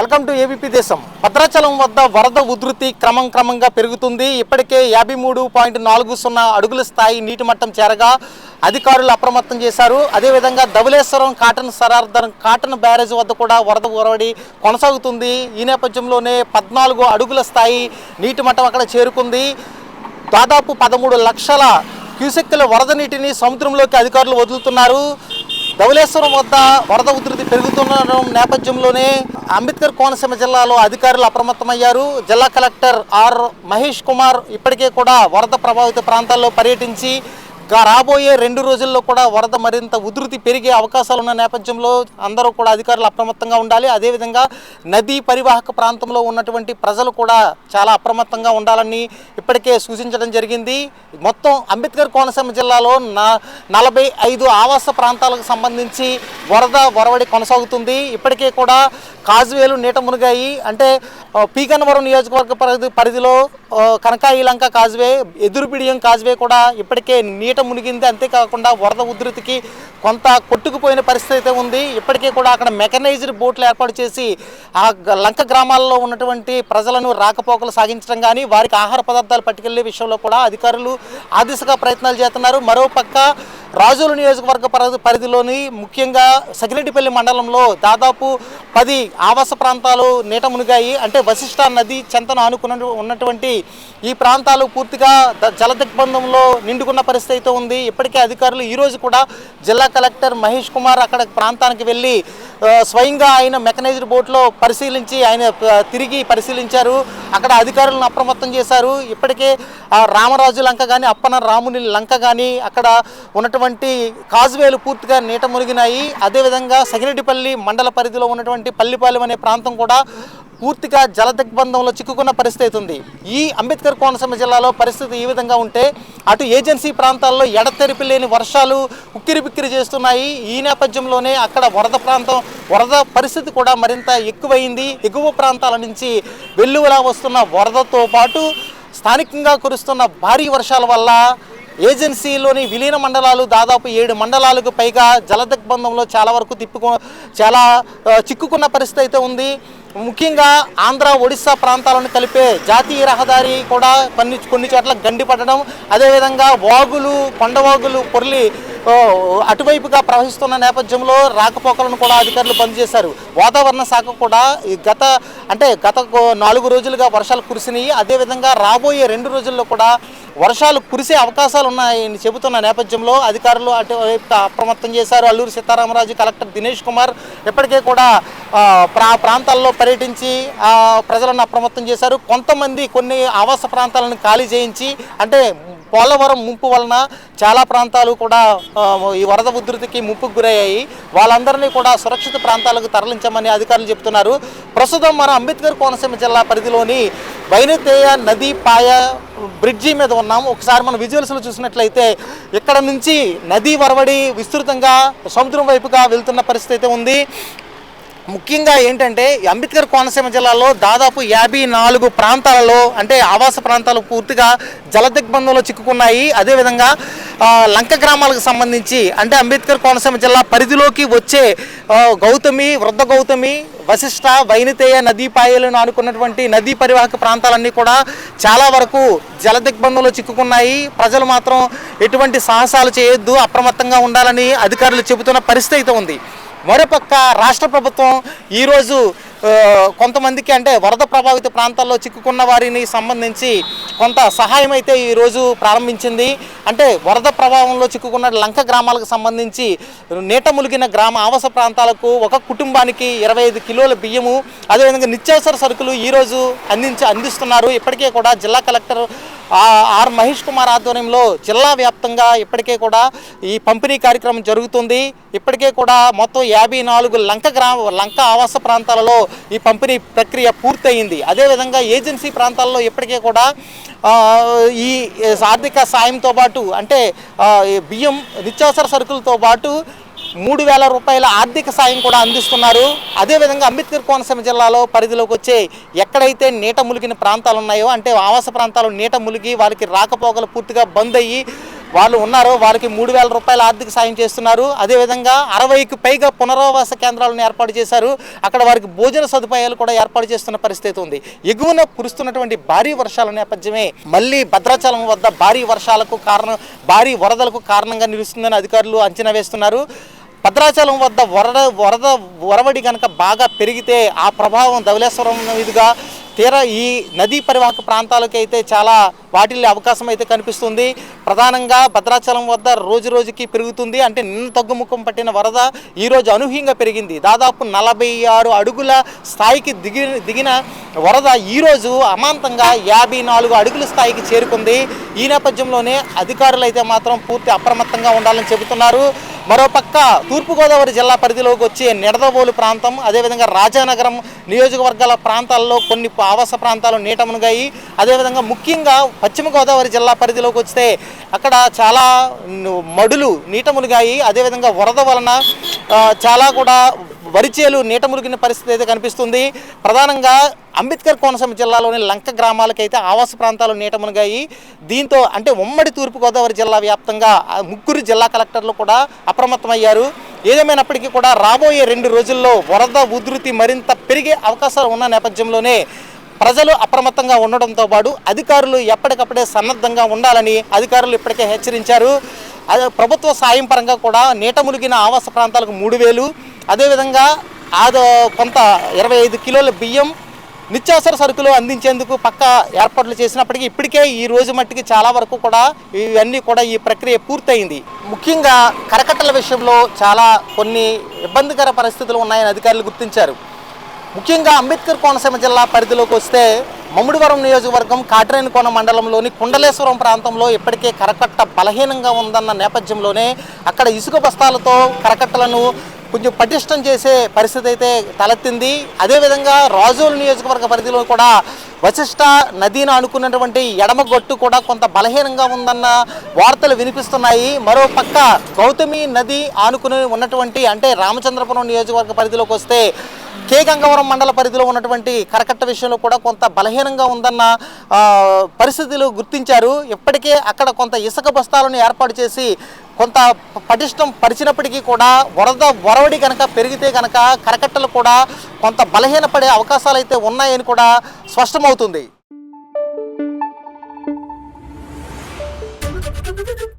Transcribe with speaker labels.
Speaker 1: Welcome to ABP దేశం. భద్రాచలం వద్ద వరద ఉధృతి క్రమం క్రమంగా పెరుగుతుంది. ఇప్పటికే యాభై మూడు పాయింట్ నాలుగు సున్నా అడుగుల స్థాయి నీటి మట్టం చేరగా అధికారులు అప్రమత్తం చేశారు. అదేవిధంగా ధవలేశ్వరం కాటన్ సరార్ధన్ కాటన్ బ్యారేజ్ వద్ద కూడా వరద ఉరవడి కొనసాగుతుంది. ఈ నేపథ్యంలోనే పద్నాలుగు అడుగుల స్థాయి నీటి మట్టం అక్కడ చేరుకుంది. దాదాపు పదమూడు లక్షల క్యూసెక్కుల వరద నీటిని సముద్రంలోకి అధికారులు వదులుతున్నారు. ధవలేశ్వరం వద్ద వరద ఉధృతి పెరుగుతున్న నేపథ్యంలోనే అంబేద్కర్ కోనసీమ జిల్లాలో అధికారులు అప్రమత్తమయ్యారు. జిల్లా కలెక్టర్ ఆర్ మహేష్ కుమార్ ఇప్పటికే కూడా వరద ప్రభావిత ప్రాంతాల్లో పర్యటించి రాబోయే రెండు రోజుల్లో కూడా వరద మరింత ఉధృతి పెరిగే అవకాశాలు ఉన్న నేపథ్యంలో అందరూ కూడా అధికారులు అప్రమత్తంగా ఉండాలి. అదేవిధంగా నదీ పరివాహక ప్రాంతంలో ఉన్నటువంటి ప్రజలు కూడా చాలా అప్రమత్తంగా ఉండాలని ఇప్పటికే సూచించడం జరిగింది. మొత్తం అంబేద్కర్ కోనసీమ జిల్లాలో నా నలభై ఐదు ఆవాస ప్రాంతాలకు సంబంధించి వరద వరవడి కొనసాగుతుంది. ఇప్పటికే కూడా కాజువేలు నీట మునిగాయి. అంటే పీకన్నవరం నియోజకవర్గ పరిధి పరిధిలో కనకాయి లంక కాజువే ఎదురుపిడియం కాజువే కూడా ఇప్పటికే నీట మునిగింది. అంతేకాకుండా వరద ఉధృతికి కొంత కొట్టుకుపోయిన పరిస్థితి అయితే ఉంది. ఇప్పటికే కూడా అక్కడ మెకనైజ్డ్ బోట్లు ఏర్పాటు చేసి ఆ లంక గ్రామాల్లో ఉన్నటువంటి ప్రజలను రాకపోకలు సాగించడం కానీ వారికి ఆహార పదార్థాలు పట్టుకెళ్ళే విషయంలో కూడా అధికారులు ఆ దిశగా ప్రయత్నాలు చేస్తున్నారు. మరోపక్క రాజుల నియోజకవర్గ పరిధి పరిధిలోని ముఖ్యంగా సగిరెడ్డిపల్లి మండలంలో దాదాపు పది ఆవాస ప్రాంతాలు నీట మునిగాయి. అంటే వశిష్ట నది చెంతన ఆనుకున్న ఉన్నటువంటి ఈ ప్రాంతాలు పూర్తిగా జలదిగ్బంధంలో జల దిగ్బంధంలో నిండుకున్న పరిస్థితి అయితే ఉంది. ఇప్పటికే అధికారులు ఈరోజు కూడా జిల్లా కలెక్టర్ మహేష్ కుమార్ అక్కడ ప్రాంతానికి వెళ్ళి స్వయంగా ఆయన మెకనైజ్డ్ బోట్లో పరిశీలించి ఆయన తిరిగి పరిశీలించారు. అక్కడ అధికారులను అప్రమత్తం చేశారు. ఇప్పటికే ఆ రామరాజు లంక కానీ అప్పన రాముని లంక కానీ అక్కడ ఉన్నటువంటి కాజువేలు పూర్తిగా నీట మునిగినాయి. అదేవిధంగా సగిరెడ్డిపల్లి మండల పరిధిలో ఉన్నటువంటి పల్లిపాలెం అనే ప్రాంతం కూడా పూర్తిగా జల దిగ్బంధంలో చిక్కుకున్న పరిస్థితి ఉంది. ఈ అంబేద్కర్ కోనసీమ జిల్లాలో పరిస్థితి ఈ విధంగా ఉంటే అటు ఏజెన్సీ ప్రాంతాల్లో ఎడతెరిపి లేని వర్షాలు ఉక్కిరిబిక్కిరి చేస్తున్నాయి. ఈ నేపథ్యంలోనే అక్కడ వరద ప్రాంతం వరద పరిస్థితి కూడా మరింత ఎక్కువైంది. ఎగువ ప్రాంతాల నుంచి వెల్లువలా వస్తున్న వరదతో పాటు స్థానికంగా కురుస్తున్న భారీ వర్షాల వల్ల ఏజెన్సీలోని విలీన మండలాలు దాదాపు ఏడు మండలాలకు పైగా జలదిగ్బంధంలో చాలా వరకు తిప్పుకో చాలా చిక్కుకున్న పరిస్థితి అయితే ఉంది. ముఖ్యంగా ఆంధ్ర ఒడిశా ప్రాంతాలను కలిపే జాతీయ రహదారి కూడా కొన్ని కొన్ని చోట్ల గండి అదేవిధంగా వాగులు కొండవాగులు పొర్లి అటువైపుగా ప్రవహిస్తున్న నేపథ్యంలో రాకపోకలను కూడా అధికారులు బంద్ చేశారు. వాతావరణ శాఖ కూడా ఈ గత అంటే గత నాలుగు రోజులుగా వర్షాలు కురిసినాయి. అదేవిధంగా రాబోయే రెండు రోజుల్లో కూడా వర్షాలు కురిసే అవకాశాలు ఉన్నాయని చెబుతున్న నేపథ్యంలో అధికారులు అటువైపు అప్రమత్తం చేశారు. అల్లూరు సీతారామరాజు కలెక్టర్ దినేష్ కుమార్ ఇప్పటికే కూడా ప్రా ప్రాంతాల్లో పర్యటించి ప్రజలను అప్రమత్తం చేశారు. కొంతమంది కొన్ని ఆవాస ప్రాంతాలను ఖాళీ చేయించి అంటే పోలవరం ముంపు వలన చాలా ప్రాంతాలు కూడా ఈ వరద ఉధృతికి ముప్పుకు గురయ్యాయి. వాళ్ళందరినీ కూడా సురక్షిత ప్రాంతాలకు తరలించమని అధికారులు చెప్తున్నారు. ప్రస్తుతం మన అంబేద్కర్ కోనసీమ జిల్లా పరిధిలోని వైనతేయ నది పాయ బ్రిడ్జి మీద ఉన్నాం. ఒకసారి మనం విజువల్స్లో చూసినట్లయితే ఇక్కడ నుంచి నదీ వరవడి విస్తృతంగా సముద్రం వైపుగా వెళ్తున్న పరిస్థితి అయితే ఉంది. ముఖ్యంగా ఏంటంటే అంబేద్కర్ కోనసీమ జిల్లాలో దాదాపు యాభై నాలుగు ప్రాంతాలలో అంటే ఆవాస ప్రాంతాలు పూర్తిగా జలదిగ్బంధంలో చిక్కుకున్నాయి. అదేవిధంగా లంక గ్రామాలకు సంబంధించి అంటే అంబేద్కర్ కోనసీమ జిల్లా పరిధిలోకి వచ్చే గౌతమి వృద్ధ గౌతమి వశిష్ట వైనితేయ నదీపాయలను ఆనుకున్నటువంటి నదీ పరివాహక ప్రాంతాలన్నీ కూడా చాలా వరకు జలదిగ్బంధంలో చిక్కుకున్నాయి. ప్రజలు మాత్రం ఎటువంటి సాహసాలు చేయొద్దు అప్రమత్తంగా ఉండాలని అధికారులు చెబుతున్న పరిస్థితి అయితే ఉంది. మరోపక్క రాష్ట్ర ప్రభుత్వం ఈరోజు కొంతమందికి అంటే వరద ప్రభావిత ప్రాంతాల్లో చిక్కుకున్న వారిని సంబంధించి కొంత సహాయం అయితే ఈరోజు ప్రారంభించింది. అంటే వరద ప్రభావంలో చిక్కుకున్న లంక గ్రామాలకు సంబంధించి నీట ములిగిన గ్రామ ఆవాస ప్రాంతాలకు ఒక కుటుంబానికి ఇరవై ఐదు కిలోల బియ్యము అదేవిధంగా నిత్యావసర సరుకులు ఈరోజు అందించి అందిస్తున్నారు. ఇప్పటికే కూడా జిల్లా కలెక్టర్ ఆర్ మహేష్ కుమార్ ఆధ్వర్యంలో జిల్లా వ్యాప్తంగా ఇప్పటికే కూడా ఈ పంపిణీ కార్యక్రమం జరుగుతుంది. ఇప్పటికే కూడా మొత్తం యాభై నాలుగు లంక గ్రామ లంక ఆవాస ప్రాంతాలలో ఈ పంపిణీ ప్రక్రియ పూర్తయింది. అదేవిధంగా ఏజెన్సీ ప్రాంతాల్లో ఇప్పటికే కూడా ఈ ఆర్థిక సాయంతో పాటు అంటే బియ్యం నిత్యావసర సరుకులతో పాటు మూడు వేల రూపాయల ఆర్థిక సాయం కూడా అందిస్తున్నారు. అదేవిధంగా అంబేద్కర్ కోనసీమ జిల్లాలో పరిధిలోకి వచ్చే ఎక్కడైతే నీట ములిగిన ప్రాంతాలు ఉన్నాయో అంటే ఆవాస ప్రాంతాలు నీట ములిగి వారికి రాకపోకలు పూర్తిగా బంద్ అయ్యి వాళ్ళు ఉన్నారు వాళ్ళకి మూడు వేల రూపాయల ఆర్థిక సాయం చేస్తున్నారు. అదేవిధంగా అరవైకి పైగా పునరావాస కేంద్రాలను ఏర్పాటు చేశారు. అక్కడ వారికి భోజన సదుపాయాలు కూడా ఏర్పాటు చేస్తున్న పరిస్థితి ఉంది. ఎగువన కురుస్తున్నటువంటి భారీ వర్షాల నేపథ్యమే మళ్ళీ భద్రాచలం వద్ద భారీ వర్షాలకు కారణం భారీ వరదలకు కారణంగా నిలుస్తుందని అధికారులు అంచనా వేస్తున్నారు. భద్రాచలం వద్ద వరద వరద వరవడి కనుక బాగా పెరిగితే ఆ ప్రభావం ధవలేశ్వరం మీదుగా తీర ఈ నదీ పరివాహక ప్రాంతాలకైతే అయితే చాలా వాటిల్లో అవకాశం అయితే కనిపిస్తుంది. ప్రధానంగా భద్రాచలం వద్ద రోజు రోజుకి పెరుగుతుంది. అంటే నిన్న తగ్గుముఖం పట్టిన వరద ఈరోజు అనూహ్యంగా పెరిగింది. దాదాపు నలభై ఆరు అడుగుల స్థాయికి దిగి దిగిన వరద ఈరోజు అమాంతంగా యాభై నాలుగు అడుగుల స్థాయికి చేరుకుంది. ఈ నేపథ్యంలోనే అధికారులు అయితే మాత్రం పూర్తి అప్రమత్తంగా ఉండాలని చెబుతున్నారు. మరోపక్క తూర్పుగోదావరి జిల్లా పరిధిలోకి వచ్చే నిడదవోలు ప్రాంతం అదేవిధంగా రాజానగరం నియోజకవర్గాల ప్రాంతాల్లో కొన్ని ఆవాస ప్రాంతాలు నీటమునిగాయి అదేవిధంగా ముఖ్యంగా పశ్చిమ గోదావరి జిల్లా పరిధిలోకి వస్తే అక్కడ చాలా మడులు నీటములుగాయి అదేవిధంగా వరద వలన చాలా కూడా వరిచేలు నీట మురిగిన పరిస్థితి అయితే కనిపిస్తుంది. ప్రధానంగా అంబేద్కర్ కోనసీమ జిల్లాలోని లంక గ్రామాలకైతే ఆవాస ప్రాంతాలు నీట మునిగాయి. దీంతో అంటే ఉమ్మడి తూర్పుగోదావరి జిల్లా వ్యాప్తంగా ముగ్గురు జిల్లా కలెక్టర్లు కూడా అప్రమత్తమయ్యారు. ఏదేమైనప్పటికీ కూడా రాబోయే రెండు రోజుల్లో వరద ఉధృతి మరింత పెరిగే అవకాశాలు ఉన్న నేపథ్యంలోనే ప్రజలు అప్రమత్తంగా ఉండడంతో పాటు అధికారులు ఎప్పటికప్పుడే సన్నద్ధంగా ఉండాలని అధికారులు ఇప్పటికే హెచ్చరించారు. అదే ప్రభుత్వ సాయం పరంగా కూడా నీట మునిగిన ఆవాస ప్రాంతాలకు మూడు వేలు అదేవిధంగా ఆదో కొంత ఇరవై ఐదు కిలోల బియ్యం నిత్యావసర సరుకులు అందించేందుకు పక్క ఏర్పాట్లు చేసినప్పటికీ ఇప్పటికే ఈ రోజు మట్టికి చాలా వరకు కూడా ఇవన్నీ కూడా ఈ ప్రక్రియ పూర్తయింది. ముఖ్యంగా కరకట్టల విషయంలో చాలా కొన్ని ఇబ్బందికర పరిస్థితులు ఉన్నాయని అధికారులు గుర్తించారు. ముఖ్యంగా అంబేద్కర్ కోనసీమ జిల్లా పరిధిలోకి వస్తే మమ్ముడివరం నియోజకవర్గం కాట్రేనికోన మండలంలోని కుండలేశ్వరం ప్రాంతంలో ఇప్పటికే కరకట్ట బలహీనంగా ఉందన్న నేపథ్యంలోనే అక్కడ ఇసుక బస్తాలతో కరకట్టలను కొంచెం పటిష్టం చేసే పరిస్థితి అయితే తలెత్తింది. అదేవిధంగా రాజోలు నియోజకవర్గ పరిధిలో కూడా వశిష్ట నదిని అనుకున్నటువంటి ఎడమ గొట్టు కూడా కొంత బలహీనంగా ఉందన్న వార్తలు వినిపిస్తున్నాయి. మరో పక్క గౌతమి నది ఆనుకుని ఉన్నటువంటి అంటే రామచంద్రపురం నియోజకవర్గ పరిధిలోకి వస్తే కే గంగవరం మండల పరిధిలో ఉన్నటువంటి కరకట్ట విషయంలో కూడా కొంత బలహీనంగా ఉందన్న పరిస్థితులు గుర్తించారు ఇప్పటికే అక్కడ కొంత ఇసుక బస్తాలను ఏర్పాటు చేసి కొంత పటిష్టం పరిచినప్పటికీ కూడా వరద వరవడి కనుక పెరిగితే కనుక కరకట్టలు కూడా కొంత బలహీనపడే అవకాశాలు అయితే ఉన్నాయని కూడా స్పష్టమవుతుంది
Speaker 2: Thank you.